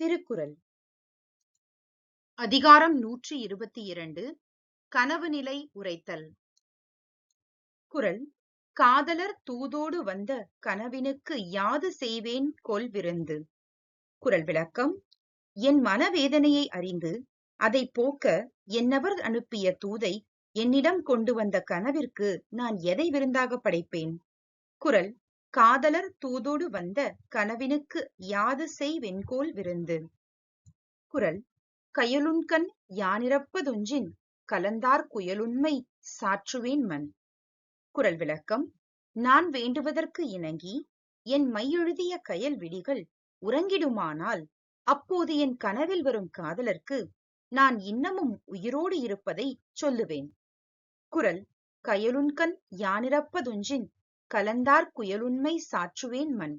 திருக்குறள். அதிகாரம் நூற்றி இருபத்தி இரண்டு கனவு நிலை உரைத்தல். குரல் காதலர் தூதோடு வந்த கனவினுக்கு யாது செய்வேன் கொல் விருந்து. குரல் விளக்கம் என் மனவேதனையை அறிந்து அதை போக்க என்னவர் அனுப்பிய தூதை என்னிடம் கொண்டு வந்த கனவிற்கு நான் எதை விருந்தாக படைப்பேன்? குரல் காதலர் தூதோடு வந்த கனவினுக்கு யாது செய் வெண்கோல் விருந்து? குரல் கயலுண்கண் யானிரப்பதொன்றின் கலந்தார் குயலுண்மை சாற்றுவேன் மன் குரல் விளக்கம் நான் வேண்டுவதற்கு இணங்கி என் மையெழுதிய கயல் விழிகள் உறங்கிடுமானால் அப்போது என் கனவில் வரும் காதலர்க்கு நான் இன்னமும் உயிரோடு இருப்பதை சொல்லுவேன் குரல் கயலுண்கண் யானிரப்பதொன்றின் கலந்தார் குயலுண்மை சாற்றுவேன் மன்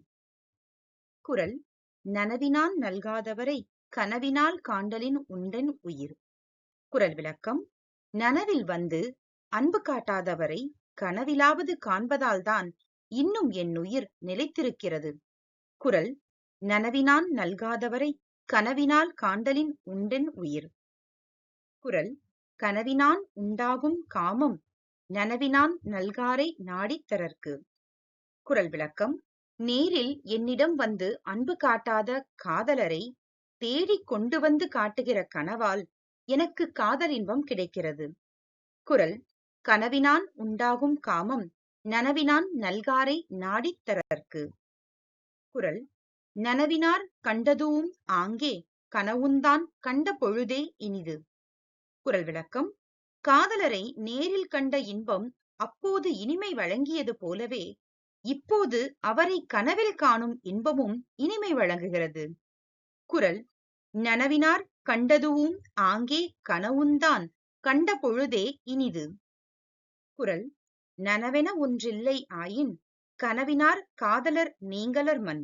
குரல் நனவினான் நல்காதவரை கனவினால் காண்டலின் உண்டன் உயிர். குரல் விளக்கம் நனவில் வந்து அன்பு காட்டாதவரை கனவிலாவது காண்பதால்தான் இன்னும் என் உயிர் நிலைத்திருக்கிறது. குரல் நனவினான் நல்காதவரை கனவினால் காண்டலின் உண்டன் உயிர். குரல் கனவினான் உண்டாகும் காமம் நனவினான் நல்காரை நாடித் தரற்கு குரல் விளக்கம் நேரில் என்னிடம் வந்து அன்பு காட்டாத காதலரை தேடிக் கொண்டு வந்து காட்டுகிற கனவால் எனக்கு காதல் இன்பம் கிடைக்கிறது. குரல் கனவினான் உண்டாகும் காமம் நனவினான் நல்காரை நாடித் தரற்கு குரல் நனவினார் கண்டதுவும் ஆங்கே கனவுந்தான் கண்ட பொழுதே இனிது. குரல் விளக்கம் காதலரை நேரில் கண்ட இன்பம் அப்போது இனிமை வழங்கியது போலவே இப்போது அவரை கனவில் காணும் இன்பமும் இனிமை வழங்குகிறது. குரல் நனவினார் கண்டதுவும் ஆங்கே கனவுந்தான் கண்ட பொழுதே இனிது குரல் நனவென ஒன்றில்லை ஆயின் கனவினார் காதலர் நீங்களர் மண்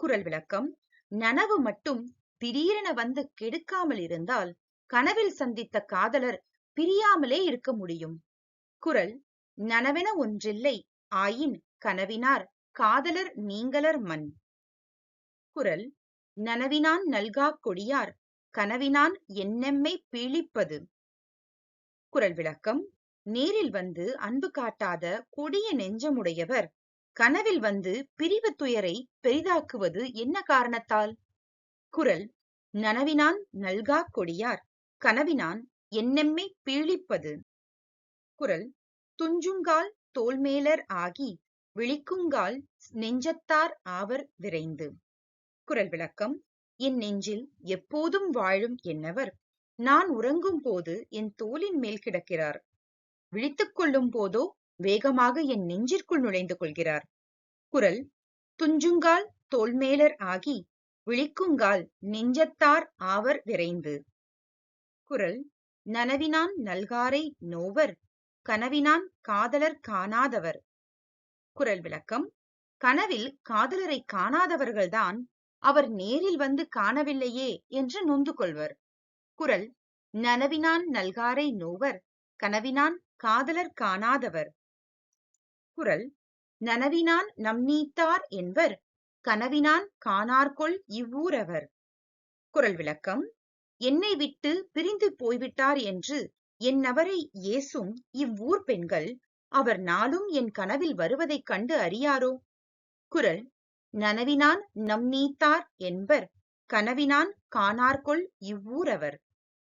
குரல் விளக்கம் நனவு மட்டும் திடீரென வந்து கெடுக்காமல் இருந்தால் கனவில் சந்தித்த காதலர் பிரியாமலே இருக்க முடியும். குரல் நனவென ஒன்றில்லை ஆயின் கனவினார் காதலர் நீங்களர் மன் குரல் நனவினான் நல்காக் கொடியார் கனவினான் என்னெம்மை பீழிப்பது குரல் விளக்கம் நேரில் வந்து அன்பு காட்டாத கொடிய நெஞ்சமுடையவர் கனவில் வந்து பிரிவு துயரை பெரிதாக்குவது என்ன காரணத்தால் குரல் நனவினான் நல்காக் கொடியார் கனவினான் என்னெம்மை பீழிப்பது? குரல். துஞ்சுங்கால் தோல்மேலர் ஆகி விழிக்குங்கால் நெஞ்சத்தார் ஆவர் விரைந்து. குரல் விளக்கம். என் நெஞ்சில் எப்போதும் வாழும் என்னவர். நான் உறங்கும் போது என் தோலின் மேல் கிடக்கிறார். விழித்துக் கொள்ளும் போதோ வேகமாக என் நெஞ்சிற்குள் நுழைந்து கொள்கிறார். குரல். துஞ்சுங்கால் தோல்மேலர் ஆகி விழிக்குங்கால் நெஞ்சத்தார் ஆவர் விரைந்து. குரல். நனவினான் நல்காரை நோவர் கனவினான் காதலர் காணாதவர். குரல் விளக்கம் கனவில் காதலரை காணாதவர்கள்தான் அவர் நேரில் வந்து காணவில்லையே என்று நொந்து கொள்வர். குரல் நனவினான் நல்காரை நோவர் கனவினான் காதலர் காணாதவர். குரல் நனவினான் நம்நீத்தார் என்பர் கனவினான் காணார்கொள் இவ்வூரவர். குரல் விளக்கம் என்னை விட்டு பிரிந்து போய்விட்டார் என்று என் நபரை ஏசும் இவ்வூர் பெண்கள் அவர் நாளும் என் கனவில் வருவதைக் கண்டு அறியாரோ? குரல் நனவினான் நம் நீத்தார் என்பர் கனவினான் காணார்கொள் இவ்வூரவர்.